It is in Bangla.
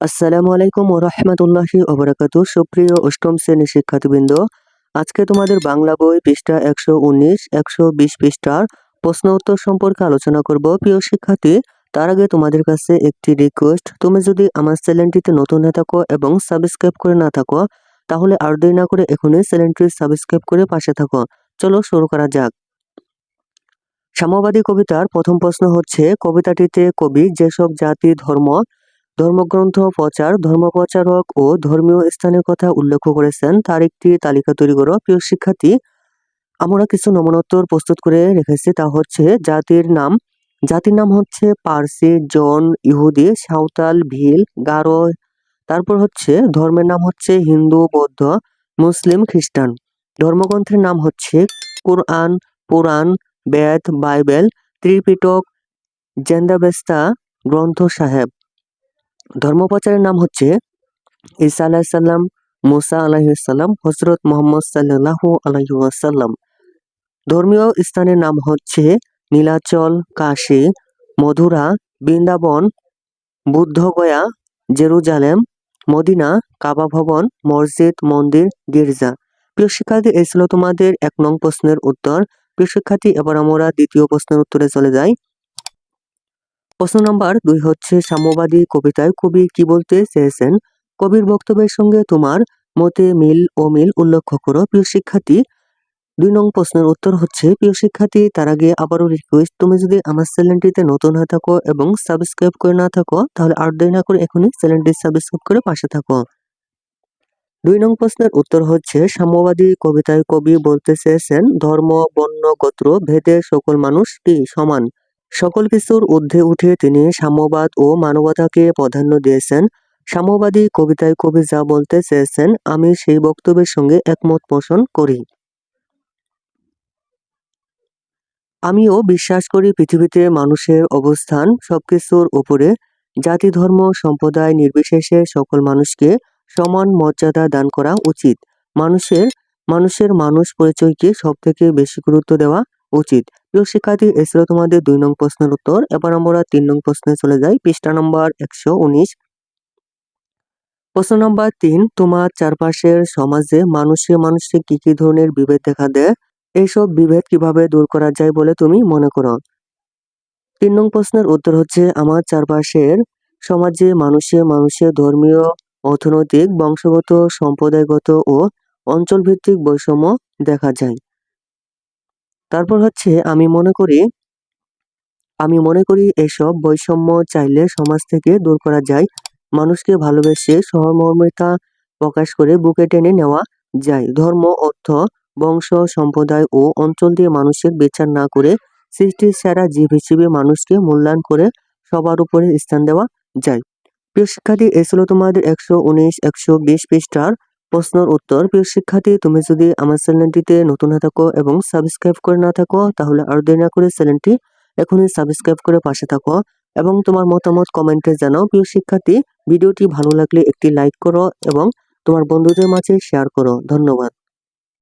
আসসালামু আলাইকুম ও রহমতুল্লাহি ওবরাকাতু সুপ্রিয় অষ্টম শ্রেণির শিক্ষার্থীবৃন্দ, আজকে তোমাদের বাংলা বই পৃষ্ঠা একশো উনিশ, একশো বিশ পৃষ্ঠার প্রশ্ন উত্তর সম্পর্কে আলোচনা করব। প্রিয় শিক্ষার্থী, তার আগে তোমাদের কাছে একটি রিকোয়েস্ট তুমি যদি আমার চ্যানেলটিতে নতুন হয়ে থাকো এবং সাবস্ক্রাইব করে না থাকো, তাহলে আর দেরি না করে এখনই চ্যানেলটি সাবস্ক্রাইব করে পাশে থাকো। চলো শুরু করা যাক। সাম্যবাদী কবিতার প্রথম প্রশ্ন হচ্ছে, কবিতাটিতে কবি যেসব জাতি, ধর্ম ধর্মগ্রন্থ, প্রচার, ধর্মপ্রচারক ও ধর্মীয় স্থানের কথা উল্লেখ করেছেন। তার একটি তালিকা তৈরি করো। প্রিয় শিক্ষার্থী, আমরা কিছু নমনোত্তর প্রস্তুত করে রেখেছি। তা হচ্ছে জাতির নাম। জাতির নাম হচ্ছে পার্সি, জন, ইহুদি, সাঁওতাল, ভিল, গারো। তারপর হচ্ছে ধর্মের নাম হচ্ছে হিন্দু, বৌদ্ধ, মুসলিম, খ্রিস্টান। ধর্মগ্রন্থের নাম হচ্ছে কোরআন, পুরাণ, বেদ, বাইবেল, ত্রিপিটক, জেন্দাবেস্তা গ্রন্থ সাহেব ধর্মপ্রচারের নাম হচ্ছে ঈসা আলাহিসাল্লাম মুসা আলাহিসাল্লাম হজরত মোহাম্মদ সাল্লাহ আলহিউসাল্লাম ধর্মীয় স্থানের নাম হচ্ছে Nilachal, Kashi Mathura Vrindavan, Bodhgaya, Jerusalem, Medina, Kaaba ভবন, মসজিদ, মন্দির, গির্জা। প্রিয় শিক্ষার্থী, এই ছিল তোমাদের এক নং প্রশ্নের উত্তর। প্রিয় শিক্ষার্থী, এবার আমরা দ্বিতীয় প্রশ্নের উত্তরে চলে যাই। প্রশ্ন নম্বর দুই হচ্ছে, সাম্যবাদী কবিতায় কবি কি বলতে চেয়েছেন? কবির বক্তব্যের সঙ্গে তোমার মতে মিল ও মিল উল্লেখ করো, প্রিয় শিক্ষার্থী। দুই নং প্রশ্নের উত্তর হচ্ছে, প্রিয় শিক্ষার্থী, তার আগে আবারও রিকোয়েস্ট তুমি যদি আমার চ্যানেলটিতে নতুন হয়ে থাকো এবং সাবস্ক্রাইব করে না থাকো, তাহলে আর দেরি না করে এখনই চ্যানেলটি সাবস্ক্রাইব করে পাশে থাকো। দুই নং প্রশ্নের উত্তর হচ্ছে, সাম্যবাদী কবিতায় কবি বলতে চেয়েছেন, ধর্ম, বর্ণ, গোত্র, ভেদে সকল মানুষ কি সমান? সকল কিছুর ঊর্ধ্বে উঠে তিনি সাম্যবাদ ও মানবতাকে প্রাধান্য দিয়েছেন। সাম্যবাদী কবিতায় কবি যা বলতে চেয়েছেন, আমি সেই বক্তব্যের সঙ্গে একমত পোষণ করি। আমিও বিশ্বাস করি পৃথিবীতে মানুষের অবস্থান সবকিছুর উপরে। জাতি, ধর্ম, সম্প্রদায় নির্বিশেষে সকল মানুষকে সমান মর্যাদা দান করা উচিত। মানুষের মানুষের মানুষ পরিচয়কে সব থেকে বেশি গুরুত্ব দেওয়া উচিত। প্রিয় শিক্ষার্থী এছাড়াও তোমাদের দুই নং প্রশ্নের উত্তর। এবার আমরা তিন নং প্রশ্নে চলে যাই। পৃষ্ঠা নম্বর একশো উনিশ। প্রশ্ন নম্বর তিন, তোমার চারপাশের সমাজে মানুষে মানুষে কি কি ধরনের বিভেদ দেখা দেয়? এইসব বিভেদ কীভাবে দূর করা যায় বলে তুমি মনে করো? তিন নং প্রশ্নের উত্তর হচ্ছে, আমার চারপাশের সমাজে মানুষে মানুষে ধর্মীয়, অর্থনৈতিক, বংশগত, সম্প্রদায়গত ও অঞ্চলভিত্তিক বৈষম্য দেখা যায়। তারপর হচ্ছে আমি মনে করি, আমি মনে করি এসব বৈষম্য চাইলে সমাজ থেকে দূর করা যায়। মানুষকে ভালোবেসে সহমর্মিতা প্রকাশ করে বুকে টেনে নেওয়া যায়। ধর্ম, অর্থ, বংশ, সম্প্রদায় ও অঞ্চল দিয়ে মানুষের বিচার না করে সৃষ্টির সেরা জীব হিসেবে মানুষকে মূল্যায়ন করে সবার উপরে স্থান দেওয়া যায়। প্রিয় শিক্ষার্থী এ ছিল তোমাদের একশো উনিশ, একশো বিশ পৃষ্ঠার প্রশ্নের উত্তর, প্রিয় শিক্ষার্থী, তুমি যদি আমার চ্যানেলটিতে নতুন হয়ে থাকো এবং সাবস্ক্রাইব করে না থাকো, তাহলে আর দেরি না করে চ্যানেলটি এখনই সাবস্ক্রাইব করে পাশে থাকো এবং তোমার মতামত কমেন্টে জানাও। প্রিয় শিক্ষার্থী, ভিডিওটি ভালো লাগলে একটি লাইক করো এবং তোমার বন্ধুদের মাঝে শেয়ার করো। ধন্যবাদ।